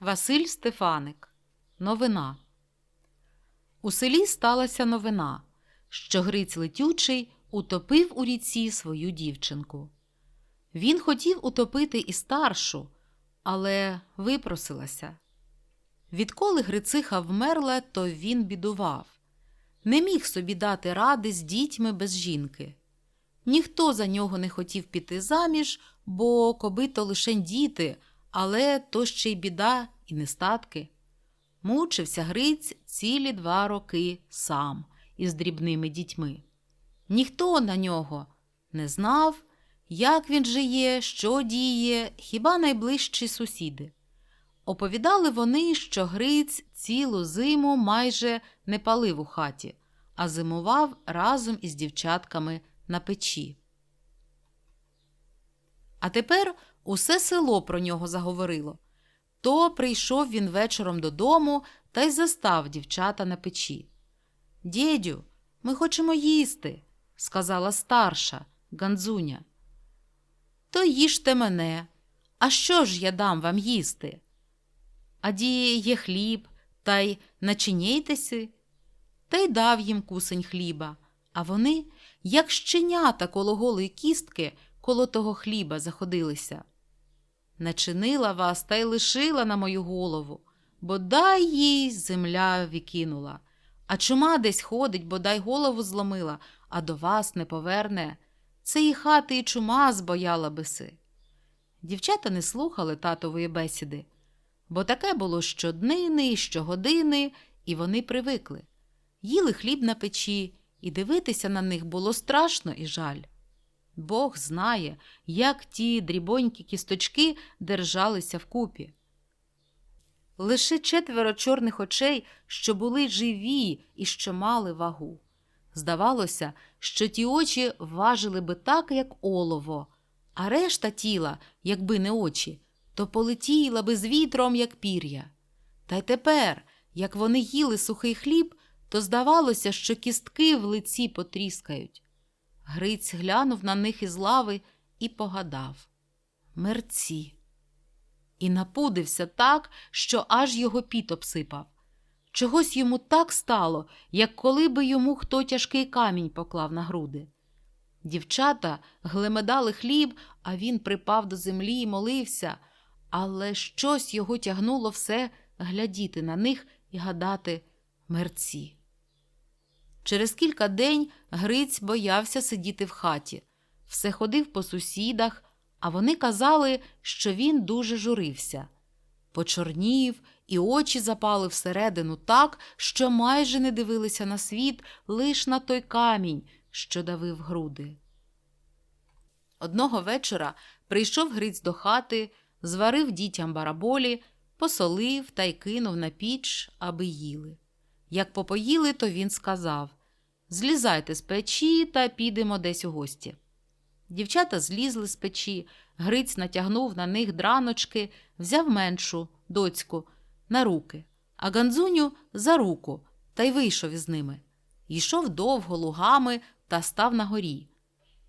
Василь Стефаник. Новина. У селі сталася новина, що Гриць Летючий утопив у ріці свою дівчинку. Він хотів утопити і старшу, але випросилася. Відколи Грициха вмерла, то він бідував. Не міг собі дати ради з дітьми без жінки. Ніхто за нього не хотів піти заміж, бо коби то лишень діти, але то ще й біда і нестатки. Мучився Гриць цілі два роки сам із дрібними дітьми. Ніхто на нього не знав, як він жиє, що діє, хіба найближчі сусіди. Оповідали вони, що Гриць цілу зиму майже не палив у хаті, а зимував разом із дівчатками на печі. А тепер усе село про нього заговорило. То прийшов він вечором додому та й застав дівчата на печі. Дєдю, ми хочемо їсти, сказала старша Ганзуня. То їжте мене. А що ж я дам вам їсти? Аді є хліб, та й начиняйтеся. Та й дав їм кусень хліба, а вони, як щенята коло голої кістки, коло того хліба заходилися. Начинила вас та й лишила на мою голову, бодай їй земля вікинула. А чума десь ходить, бодай голову зломила, а до вас не поверне. Це і хати, і чума збояла биси. Дівчата не слухали татової бесіди, бо таке було щоднини щогодини, і вони привикли. Їли хліб на печі, і дивитися на них було страшно і жаль. Бог знає, як ті дрібонькі кісточки держалися вкупі. Лише четверо чорних очей, що були живі і що мали вагу. Здавалося, що ті очі важили би так, як олово, а решта тіла, якби не очі, то полетіла би з вітром, як пір'я. Та й тепер, як вони їли сухий хліб, то здавалося, що кістки в лиці потріскають. Гриць глянув на них із лави і погадав мерці. І напудився так, що аж його піт обсипав. Чогось йому так стало, як коли би йому хто тяжкий камінь поклав на груди. Дівчата глемедали хліб, а він припав до землі і молився, але щось його тягнуло все глядіти на них і гадати мерці. Через кілька день Гриць боявся сидіти в хаті, все ходив по сусідах, а вони казали, що він дуже журився. Почорнів і очі запали всередину так, що майже не дивилися на світ лиш на той камінь, що давив груди. Одного вечора прийшов Гриць до хати, зварив дітям бараболі, посолив та й кинув на піч, аби їли. Як попоїли, то він сказав Злізайте з печі та підемо десь у гості. Дівчата злізли з печі, Гриць натягнув на них драночки, взяв меншу, доцьку, на руки, а Ганзуню за руку та й вийшов із ними. Йшов довго лугами та став на горі.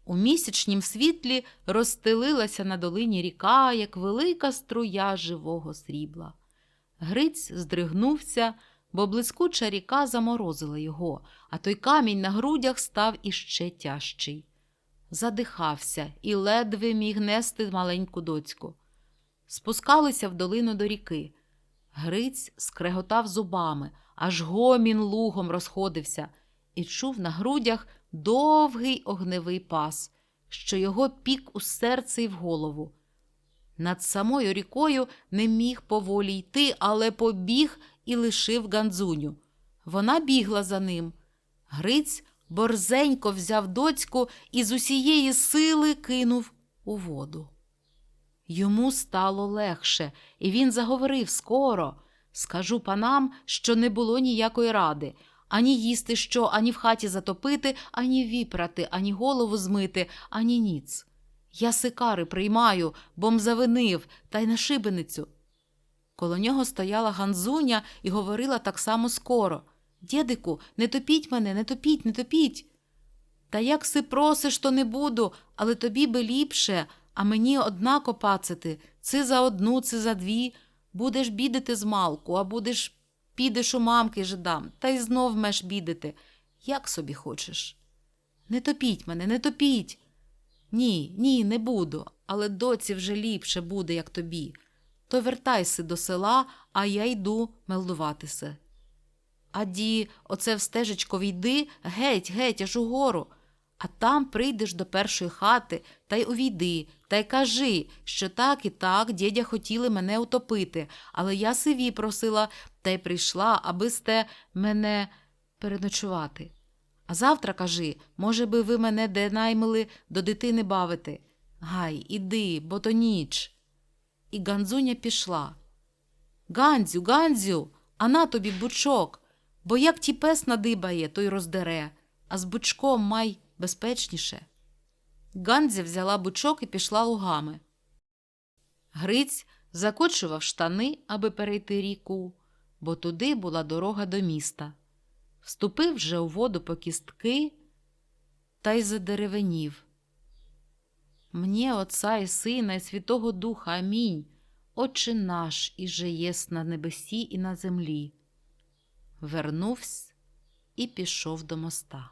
У місячнім світлі розстелилася на долині ріка, як велика струя живого срібла. Гриць здригнувся, бо блискуча ріка заморозила його, а той камінь на грудях став іще тяжчий. Задихався і ледве міг нести маленьку доцьку. Спускалися в долину до ріки. Гриць скреготав зубами, аж гомін лугом розходився, і чув на грудях довгий огневий пас, що його пік у серце й в голову. Над самою рікою не міг поволі йти, але побіг і лишив Ганзуню. Вона бігла за ним. Гриць борзенько взяв доцьку і з усієї сили кинув у воду. Йому стало легше, і він заговорив скоро. Скажу панам, що не було ніякої ради ані їсти що, ані в хаті затопити, ані віпрати, ані голову змити, ані ніц. Я сикари приймаю, бом завинив, та й на шибеницю. Коло нього стояла Ганзуня і говорила так само скоро Дєдику, не топіть мене, не топіть, не топіть. Та як си просиш, то не буду, але тобі би ліпше, а мені одна копацити, це за одну, це за дві. Будеш бідити з малку, а будеш підеш у мамки жидам, та й знов меш бідити. Як собі хочеш. Не топіть мене, не топіть. Ні, ні, не буду, але доці вже ліпше буде, як тобі. То вертайся до села, а я йду мелдуватися. Аді, оце в стежечко війди, геть, геть, аж угору. А там прийдеш до першої хати та й увійди, та й кажи, що так і так дідя хотіли мене утопити, але я сиві просила та й прийшла, аби сте мене переночувати. А завтра кажи, може би ви мене де наймили до дитини бавити. Гай, іди, бо то ніч. І Ганзуня пішла. Ганзю, Ганзю, а на тобі бучок, бо як ті пес надибає, то й роздере, а з бучком май безпечніше. Ганзя взяла бучок і пішла лугами. Гриць закочував штани, аби перейти ріку, бо туди була дорога до міста. Вступив вже у воду по кістки та й задеревенів. Мені Отца і Сина, і Святого Духа, амінь, Отче наш, і же єс на небесі і на землі. Вернувся і пішов до моста.